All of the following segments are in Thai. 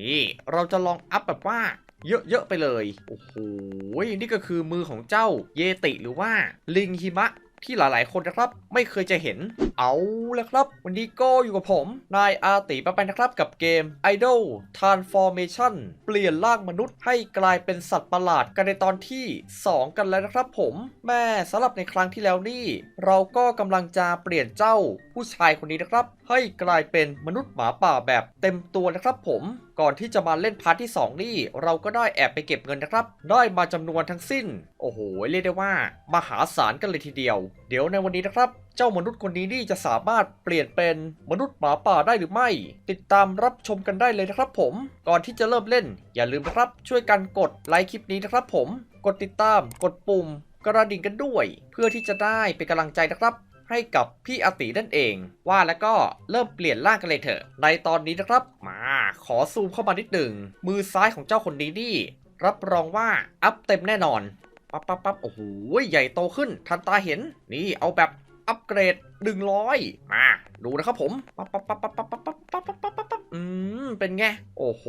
นี่เราจะลองอัพแบบว่าเยอะ ๆ ไปเลย โอ้โห นี่ก็คือมือของเจ้าเยติหรือว่าลิงหิมะที่หลายๆ คนนะครับไม่เคยจะเห็น เอาละครับ วันนี้ก็อยู่กับผม นายอาติปะไปนะครับกับเกม Idol Transformation เปลี่ยนร่างมนุษย์ให้กลายเป็นสัตว์ประหลาดกันในตอนที่ 2 กันแล้วนะครับผม แม่สำหรับในครั้งที่แล้วนี่ เราก็กำลังจะเปลี่ยนเจ้าผู้ชายคนนี้นะครับให้กลายเป็นมนุษย์หมาป่าแบบเต็มตัวนะครับผม ก่อนที่จะมาเล่นพาร์ทที่ 2 นี่ เราก็ได้แอบไปเก็บเงินนะครับ ได้มาจำนวนทั้งสิ้น โอ้โห เรียกได้ว่า มหาศาลกันเลยทีเดียว เดี๋ยวในวันนี้นะครับ เจ้ามนุษย์คนนี้นี่จะสามารถเปลี่ยนเป็นมนุษย์หมาป่าได้หรือไม่ ติดตามรับชมกันได้เลยนะครับผม ก่อนที่จะเริ่มเล่น อย่าลืมนะครับ ช่วยกันกดไลค์คลิปนี้นะครับผม กดติดตาม กดปุ่ม กระดิ่งกันด้วย เพื่อที่จะได้เป็นกำลังใจนะครับ ให้กับพี่อตินั่นเอง ว่าแล้วก็เริ่มเปลี่ยนร่างกันเลยเถอะ ในตอนนี้นะครับ มาขอซูมเข้ามานิดหนึ่ง มือซ้ายของเจ้าคนนี้นี่ รับรองว่าอัพเต็มแน่นอน ปั๊บปั๊บปั๊บโอ้โห ใหญ่โตขึ้น ทันตาเห็น นี่เอาแบบอัปเกรด 100 มา ดูนะครับผม ปั๊บปั๊บปั๊บปั๊บปั๊บปั๊บปั๊บปั๊บปั๊บปั๊บปั๊บอืม เป็นไง โอ้โห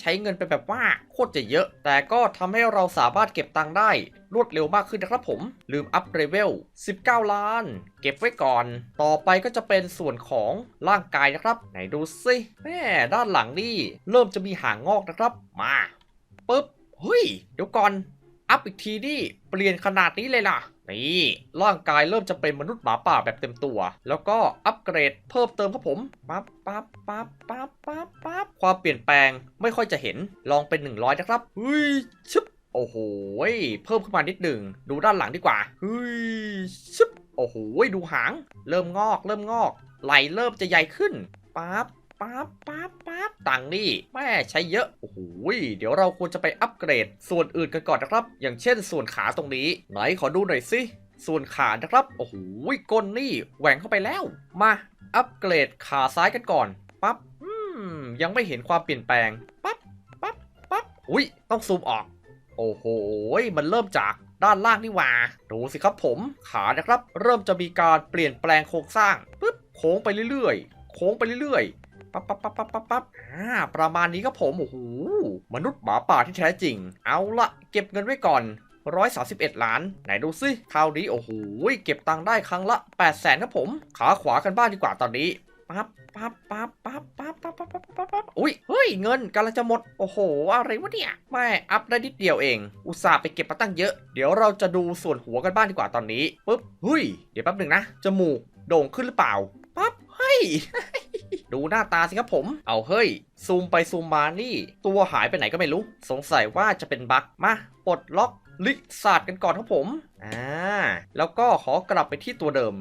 ใช้เงินไปแบบว่าโคตรจะเยอะ แต่ก็ทำให้เราสามารถเก็บตังค์ได้รวดเร็วมากขึ้นนะครับผม ลืมอัพเลเวล 19 ล้าน เก็บไว้ก่อน ต่อไปก็จะเป็นส่วนของร่างกายนะครับ ไหนดูสิแม่ด้านหลังนี่ เริ่มจะมีหางงอกนะครับ มา ปึ๊บ เฮ้ย เดี๋ยวก่อน อัพอีกทีนี่เปลี่ยนขนาดนี้เลยล่ะ นี่ร่างกายเริ่มจะเป็นมนุษย์หมาป่าแบบเต็มตัว แล้วก็อัปเกรดเพิ่มเติมครับผมปั๊บปั๊บปั๊บปั๊บปั๊บปั๊บความเปลี่ยนแปลงไม่ค่อยจะเห็นลองเป็น 100 นะครับเฮ้ยชึบโอ้โหเพิ่มขึ้นมานิดหนึ่งดูด้านหลังดีกว่าเฮ้ยชึบโอ้โหดูหาง เริ่มงอก เริ่มงอก ไหลเริ่มจะใหญ่ขึ้นปั๊บปั๊บปั๊บปั๊บ ตังค์นี่แม่ใช้เยอะ โอ้โหเดี๋ยวเราควรจะไปอัปเกรด ส่วนอื่นกันก่อนนะครับ อย่างเช่นส่วนขาตรงนี้ ไหนขอดูหน่อยสิ ส่วนขานะครับ โอ้โหก้นนี่แหว่งเข้าไปแล้ว มาอัปเกรดขาซ้ายกันก่อน ปั๊บอืมยังไม่เห็นความเปลี่ยนแปลง ปั๊บ ปั๊บ ปั๊บ อุ้ย ต้องซูมออก โอ้โห มันเริ่มจากด้านล่างนี่ว่า ดูสิครับผม ขานะครับ เริ่มจะมีการเปลี่ยนแปลงโครงสร้าง ปึ๊บ โค้งไปเรื่อยๆ โค้งไปเรื่อยๆ ปั๊บปั๊บปั๊บปั๊บปั๊บปั๊บอ่าประมาณนี้ครับผมโอ้โหมนุษย์หมาป่าที่แท้จริง เอาละเก็บเงินไว้ก่อน131ล้าน ไหนดูสิคราวนี้โอ้โหเก็บตังค์ได้ครั้งละ8 0 0แสนครับผม ขาขวากันบ้างดีกว่าตอนนี้ปั๊บปั๊บปั๊บปั๊บปั๊บปั๊บปั๊บปั๊บปั๊บปั๊บอุ้ยเฮ้ยเงินกำลังจะหมด โอ้โห อะไรวะเนี่ยแม่อัพได้นิดเดียวเอง อุตส่าห์ไปเก็บมาตั้งเยอะ เดี๋ยวเราจะดูส่วนหัวกันบ้างดีกว่าตอนนี้ปุ๊บเฮ้ย เดี๋ยวแป๊บหนึ่งนะ จมูกโด่งขึ้นหรือเปล่าปั๊บเฮ้ย ดูหน้าตาสิครับผม เอาเฮ้ย ซูมไปซูมมานี่ ตัวหายไปไหนก็ไม่รู้ สงสัยว่าจะเป็นบั๊กมาปลดล็อกลิศาสตร์กันก่อนครับผม อ่า แล้วก็ขอกลับไปที่ตัวเดิม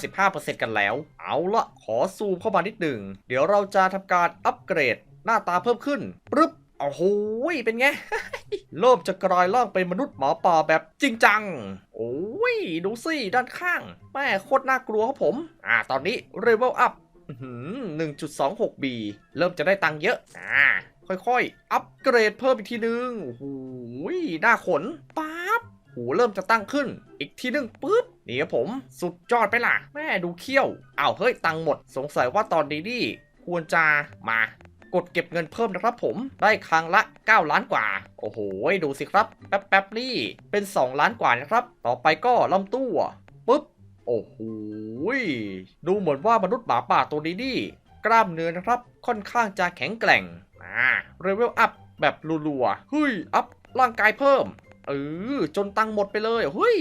55%กันแล้ว เอาละขอซูมเข้ามานิดหนึ่ง เดี๋ยวเราจะทำการอัปเกรดหน้าตาเพิ่มขึ้นปึ๊บโอ้โหเป็นไงเริ่มจะกลายร่างเป็นมนุษย์หมาป่าแบบจริงจัง โอ้ย ดูสิ ด้านข้าง แม่โคตรน่ากลัวครับผม อ่า ตอนนี้เลเวลอัพ หนึ่งจุดสองหกบีเริ่มจะได้ตังค์เยอะ อ่า ค่อยๆ อัปเกรดเพิ่มอีกทีนึงโอ้โหหน้าขนปั๊บหูเริ่มจะตั้งขึ้น อีกทีนึงปุ๊บนี่ครับผม สุดยอดไปล่ะ แม่ดูเขี้ยวอ้าวเฮ้ย ตังค์หมด สงสัยว่าตอนนี้นี่ควรจะมากดเก็บเงินเพิ่มนะครับผม ได้ครั้งละ 9 ล้านกว่า โอ้โห ดูสิครับ แป๊บๆนี่ เป็น 2 ล้านกว่านะครับ ต่อไปก็ลำตู้ปุ๊บ โอ้โห ดูเหมือนว่ามนุษย์หมาป่าตัวนี้นี่กล้ามเนื้อนะครับค่อนข้างจะแข็งแกร่งอ่าเรเวลอัพแบบรัวๆเฮ้ยอัพร่างกายเพิ่มเออจนตังค์หมดไปเลยเฮ้ย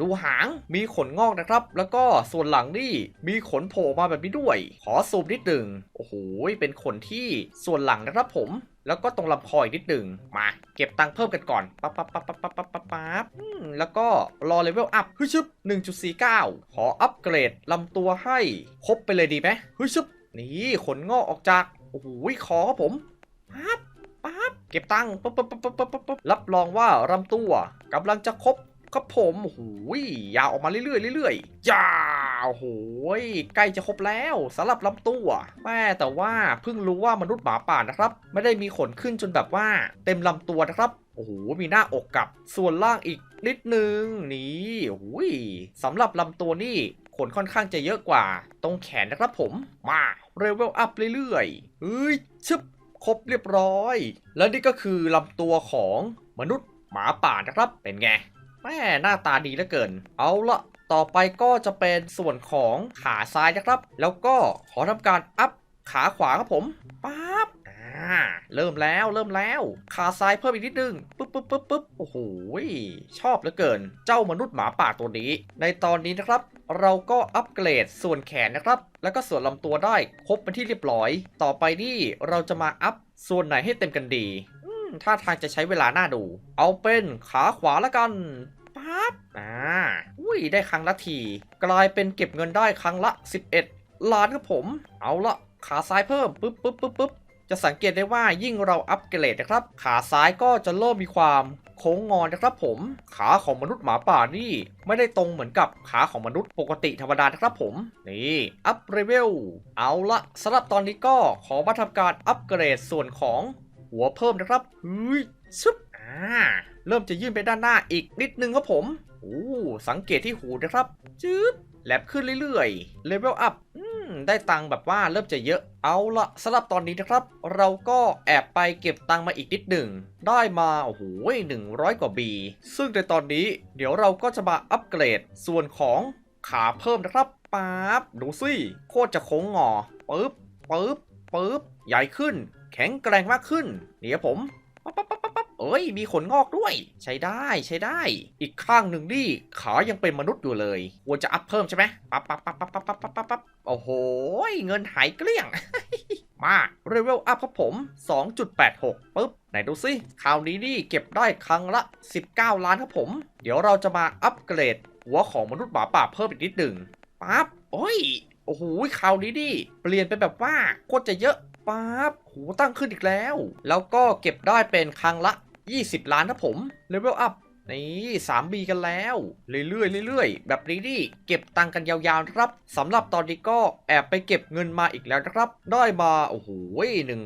ดูหางมีขนงอกนะครับ แล้วก็ส่วนหลังนี่มีขนโผล่มาแบบนี้ด้วย ขอซูมนิดหนึ่งโอ้โหเป็นขนที่ส่วนหลังนะครับผมแล้วก็ตรงลำคออีกนิดหนึ่งมา เก็บตังค์เพิ่มกันก่อนปั๊บปั๊บปั๊บปั๊บปั๊บปั๊บปั๊บปั๊บแล้วก็รอเลเวลอัพฮึชึบ1.49 ขออัปเกรดลำตัวให้ครบไปเลยดีไหมฮึชึบนี่ขนงอกออกจากโอ้โหคอครับผมปั๊บปั๊บเก็บตังค์ปั๊บปั๊บปั๊บปั๊บปั๊บปั๊บรับรองว่าลำตัวกำลังจะครบ ครับผมโอ้โหยาวออกมาเรื่อยๆเรื่อยๆยาวโอ้โหใกล้จะครบแล้วสำหรับลำตัวแม่แต่ว่าเพิ่งรู้ว่ามนุษย์หมาป่านะครับ ไม่ได้มีขนขึ้นจนแบบว่าเต็มลำตัวนะครับโอ้โห มีหน้าอกกับส่วนล่างอีกนิดนึง นี่โอ้โหสำหรับลำตัวนี่ขนค่อนข้างจะเยอะกว่า ตรงแขนนะครับผม มาเรเวลอัพเรื่อยๆเฮ้ยชึบครบเรียบร้อย และนี่ก็คือลำตัวของมนุษย์หมาป่านะครับ เป็นไง แม่หน้าตาดีเหลือเกิน เอาละต่อไปก็จะเป็นส่วนของขาซ้ายนะครับ แล้วก็ขอทำการอัพขาขวาครับผมปั๊บอ่าเริ่มแล้วเริ่มแล้ว ขาซ้ายเพิ่มอีกนิดนึงปึ๊บปึ๊บปึ๊บปึ๊บโอ้โหชอบเหลือเกิน เจ้ามนุษย์หมาป่าตัวนี้ ในตอนนี้นะครับ เราก็อัปเกรดส่วนแขนนะครับ แล้วก็ส่วนลำตัวได้ครบเป็นที่เรียบร้อย ต่อไปนี่เราจะมาอัพส่วนไหนให้เต็มกันดี ท่าทางจะใช้เวลาหน่าดู เอาเป็นขาขวาละกันปั๊บอ่าอุ้ยได้ครั้งละที กลายเป็นเก็บเงินได้ครั้งละ 11 ล้านครับผม เอาละขาซ้ายเพิ่มปึ๊บปึ๊บปึ๊บปึ๊บจะสังเกตได้ว่ายิ่งเราอัปเกรดนะครับ ขาซ้ายก็จะเริ่มมีความโค้งงอนนะครับผม ขาของมนุษย์หมาป่านี่ ไม่ได้ตรงเหมือนกับขาของมนุษย์ปกติธรรมดานะครับผม นี่อัพเลเวลเอาละสำหรับตอนนี้ก็ขอมาทำการอัปเกรดส่วนของ หัวเพิ่มนะครับเฮ้ยซึบอ่าเริ่มจะยื่นไปด้านหน้าอีกนิดนึงครับผมโอ้สังเกตที่หูนะครับจืดแลบขึ้นเรื่อยๆเลเวลอัพอืมได้ตังค์แบบว่าเริ่มจะเยอะเอาละสำหรับตอนนี้นะครับ เราก็แอบไปเก็บตังค์มาอีกนิดหนึ่ง ได้มาโอ้โหหนึ่งร้อยกว่าบี ซึ่งในตอนนี้เดี๋ยวเราก็จะมาอัปเกรดส่วนของขาเพิ่มนะครับป๊าบดูสิโคตรจะโค้งงอปึ๊บปึ๊บปึ๊บใหญ่ขึ้น แข็งแกร่งมากขึ้นนี่ครับผมปั๊บปั๊บปั๊บปั๊บปั๊บเอ้ย มีขนงอกด้วย ใช้ได้ใช้ได้ อีกข้างหนึ่งนี่ขายังเป็นมนุษย์อยู่เลยควรจะอัพเพิ่มใช่ไหมปั๊บปั๊บปั๊บปั๊บปั๊บปั๊บปั๊บปั๊บปั๊บโอ้โห เงินหายเกลี้ยง มาเรเวลอัพครับผม 2.86ปุ๊บไหนดูสิคราวนี้นี่เก็บได้ครั้งละ 19 ล้านครับผม เดี๋ยวเราจะมาอัปเกรด หัวของมนุษย์หมาป่าเพิ่มอีกนิดหนึ่งปั๊บโอ้ยโอ้โหคราวนี้ดิเปลี่ยนเป็นแบบว่าโคตรจะเยอะ ปั๊บโหตั้งขึ้นอีกแล้ว แล้วก็เก็บได้เป็นครั้งละ 20 ล้านนะผมเลเวลอัพนี่ 3B กันแล้ว เรื่อยๆเรื่อยๆ แบบนี้ดิเก็บตังค์กันยาวๆนะครับสำหรับตอนนี้ก็แอบไปเก็บเงินมาอีกแล้วนะครับ ได้มาโอ้โห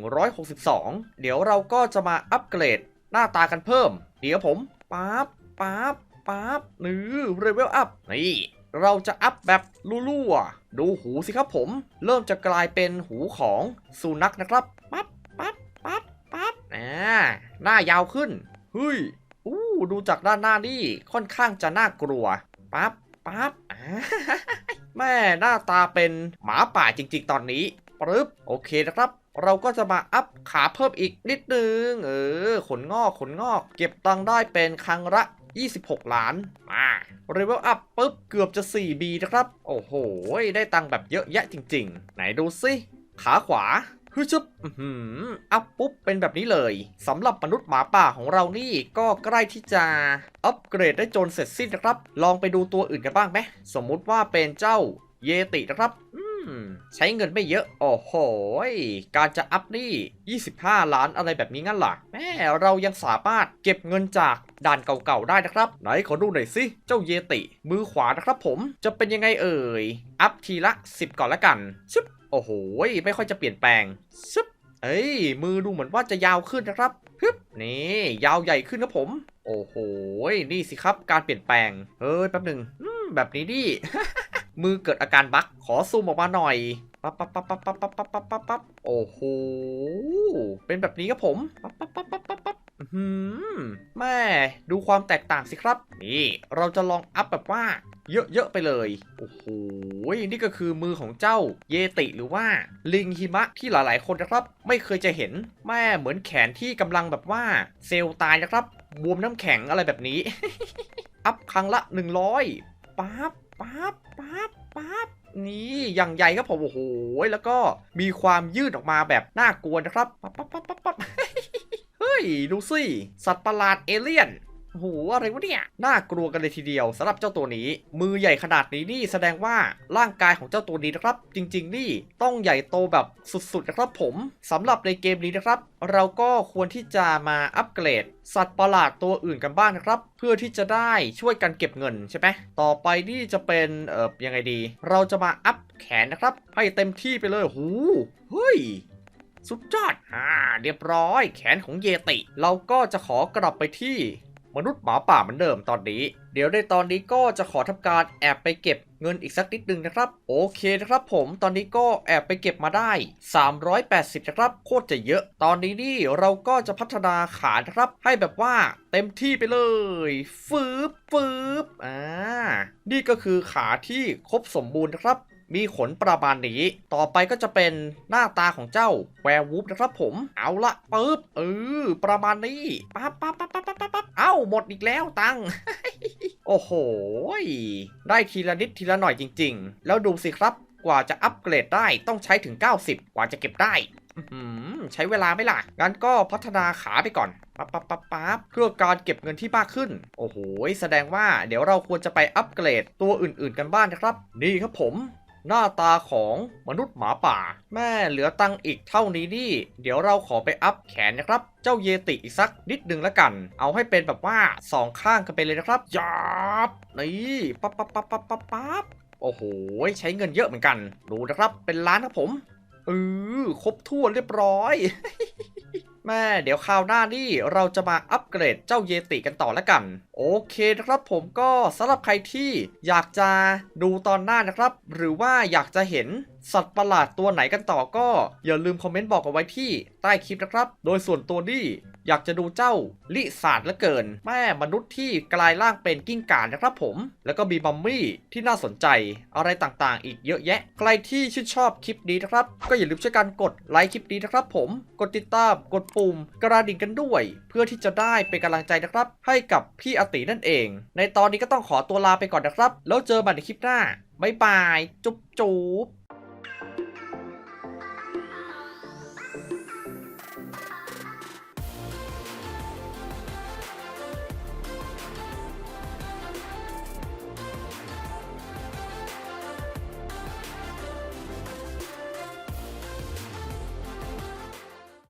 162เดี๋ยวเราก็จะมาอัปเกรดหน้าตากันเพิ่ม เดี๋ยวผมปั๊บปั๊บปั๊บนี่เลเวลอัพนี่ เราจะอัพแบบลู่ๆดูหูสิครับผม เริ่มจะกลายเป็นหูของสุนัขนะครับปั๊บปั๊บปั๊บปั๊บอ่าหน้ายาวขึ้นเฮ้ยอู้ดูจากด้านหน้านี่ค่อนข้างจะน่ากลัวปั๊บปั๊บแม่หน้าตาเป็นหมาป่าจริง ๆ ตอนนี้ปึ๊บโอเคนะครับ เราก็จะมาอัพขาเพิ่มอีกนิดนึง เออ ขนงอกขนงอก เก็บตังได้เป็นครั้งละ 26 ล้าน มาเรเวลอัพปุ๊บ เกือบจะ 4B นะครับ โอ้โห ได้ตังค์แบบเยอะแยะจริง ๆ ไหนดูสิ ขาขวาฮึชึบอื้มอัพปุ๊บ เป็นแบบนี้เลยสำหรับมนุษย์หมาป่าของเรานี่ก็ใกล้ที่จะอัปเกรดได้จนเสร็จสิ้นนะครับ ลองไปดูตัวอื่นกันบ้างไหม สมมุติว่าเป็นเจ้าเยตินะครับอื ใช้เงินไม่เยอะ โอ้โห การจะอัพนี่ 25 ล้านอะไรแบบนี้งั้นล่ะแม่เรายังสามารถเก็บเงินจากด่านเก่าๆได้นะครับ ไหนขอดูหน่อยสิ เจ้าเยติ มือขวานะครับผมจะเป็นยังไงเอ่ย อัพทีละ 10 ก่อนละกันชึบโอ้โห ไม่ค่อยจะเปลี่ยนแปลงชึบเอ้ย มือดูเหมือนว่าจะยาวขึ้นนะครับฮึบนี่ ยาวใหญ่ขึ้นครับผม โอ้โห นี่สิครับการเปลี่ยนแปลง เฮ้ย แป๊บหนึ่งแบบนี้ดิ มือเกิดอาการบั๊กขอซูมออกมาหน่อยปั๊บปั๊บปั๊บปั๊บปั๊บปั๊บปั๊บปั๊บปั๊บโอ้โห เป็นแบบนี้ครับผมปั๊บปั๊บปั๊บปั๊บปั๊บปั๊บอื้อหืมแม่ดูความแตกต่างสิครับ นี่ เราจะลองอัพแบบว่า เยอะ ๆ ไปเลย โอ้โห นี่ก็คือมือของเจ้าเยติหรือว่าลิงหิมะที่หลายๆ คนนะครับ ไม่เคยจะเห็น แม่เหมือนแขนที่กำลังแบบว่าเซลล์ตายนะครับ บวมน้ำแข็งอะไรแบบนี้ อัพครั้งละ 100ปั๊บปั๊บ ปั๊บนี่อย่างใหญ่ครับผมโอ้โหแล้วก็มีความยืดออกมาแบบน่ากลัวนะครับปั๊บปั๊บปั๊บปั๊บเฮ้ยดูสิสัตว์ประหลาดเอเลี่ยน โอ้โหอะไรวะเนี่ย น่ากลัวกันเลยทีเดียวสำหรับเจ้าตัวนี้ มือใหญ่ขนาดนี้นี่แสดงว่าร่างกายของเจ้าตัวนี้นะครับ จริง ๆ นี่ต้องใหญ่โตแบบสุดๆนะครับผมสำหรับในเกมนี้นะครับ เราก็ควรที่จะมาอัปเกรด สัตว์ประหลาดตัวอื่นกันบ้างนะครับ เพื่อที่จะได้ช่วยกันเก็บเงินใช่ไหมต่อไปนี่จะเป็นเอ่อยังไงดี เราจะมาอัพแขนนะครับ ให้เต็มที่ไปเลยโอ้โหเฮ้ยสุดยอดอ่าเรียบร้อย แขนของเยติ เราก็จะขอกลับไปที่ มนุษย์หมาป่าเหมือนเดิมตอนนี้ เดี๋ยวในตอนนี้ก็จะขอทำการแอบไปเก็บเงินอีกสักนิดนึงนะครับ โอเคนะครับผมตอนนี้ก็แอบไปเก็บมาได้ 380นะครับโคตรจะเยอะ ตอนนี้นี่เราก็จะพัฒนาขานะครับให้แบบว่าเต็มที่ไปเลยฟืบฟืบอ่านี่ก็คือขาที่ครบสมบูรณ์นะครับมีขนประมาณนี้ ต่อไปก็จะเป็นหน้าตาของเจ้าแวร์วูฟนะครับผม เอาละปึ๊บเออประมาณนี้ปั๊บปั๊บปั๊บ เอ้าหมดอีกแล้วตังโอ้โห ได้ทีละนิดทีละหน่อยจริง ๆ แล้วดูสิครับกว่าจะอัปเกรดได้ต้องใช้ถึง 90 กว่าจะเก็บได้ใช้เวลาไหมล่ะ งั้นก็พัฒนาขาไปก่อน ปั๊บปั๊บปั๊บปั๊บเพื่อการเก็บเงินที่มากขึ้น โอ้โห แสดงว่าเดี๋ยวเราควรจะไปอัปเกรดตัวอื่นๆกันบ้างนะครับ นี่ครับผม หน้าตาของมนุษย์หมาป่า แม่เหลือตังอีกเท่านี้นี่ เดี๋ยวเราขอไปอัพแขนนะครับ เจ้าเยติอีกสักนิดนึงละกัน เอาให้เป็นแบบว่าสองข้างกันไปเลยนะครับยับนี่ปั๊บปั๊บปั๊บปั๊บปั๊บปั๊บโอ้โห ใช้เงินเยอะเหมือนกัน ดูนะครับ เป็นล้านครับผมเออครบถ้วนเรียบร้อย แม่เดี๋ยวคราวหน้านี่เราจะมาอัปเกรดเจ้าเยติกันต่อแล้วกัน โอเคนะครับผมก็สำหรับใครที่อยากจะดูตอนหน้านะครับ หรือว่าอยากจะเห็นสัตว์ประหลาดตัวไหนกันต่อก็ อย่าลืมคอมเมนต์บอกเอาไว้ที่ใต้คลิปนะครับ โดยส่วนตัวนี่อยากจะดูเจ้าลิซาร์ลือเกิน แม่มนุษย์ที่กลายร่างเป็นกิ้งก่านะครับผม แล้วก็มีบัมมี่ที่น่าสนใจอะไรต่างๆ อีกเยอะแยะ ใครที่ชื่นชอบคลิปนี้นะครับ ก็อย่าลืมช่วยกันกดไลค์คลิปนี้นะครับผมกดติดตามกดปุ่มกระดิ่งกันด้วย เพื่อที่จะได้เป็นกำลังใจนะครับ ให้กับพี่อตินั่นเอง ในตอนนี้ก็ต้องขอตัวลาไปก่อนนะครับ แล้วเจอกันในคลิปหน้าบ๊ายบาย จุ๊บจุ๊บ